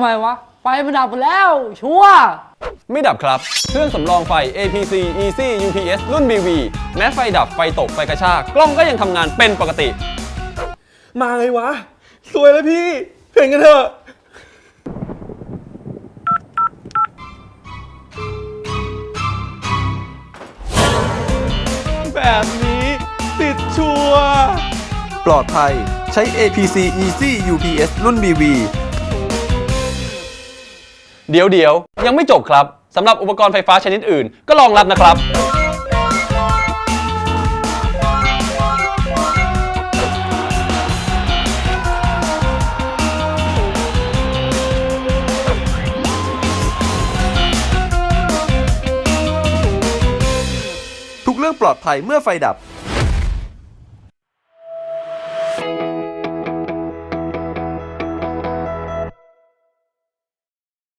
ไมวะ ไฟมันดับไปแล้ว ชัวร์ไม่ดับครับ เครื่องสำรองไฟ APC Easy UPS รุ่น BV แม้ไฟดับไฟตกไฟกระชากกล้องก็ยังทำงานเป็นปกติ มาไงวะ สวยแล้วพี่เพ่งกันเถอะแบบนี้ติดชัวร์ปลอดภัยใช้ APC Easy UPS รุ่น BV เดี๋ยวเดี๋ยวยังไม่จบครับสำหรับอุปกรณ์ไฟฟ้าชนิดอื่น ก็ลองรับนะครับ ทุกเรื่องปลอดภัยเมื่อไฟดับ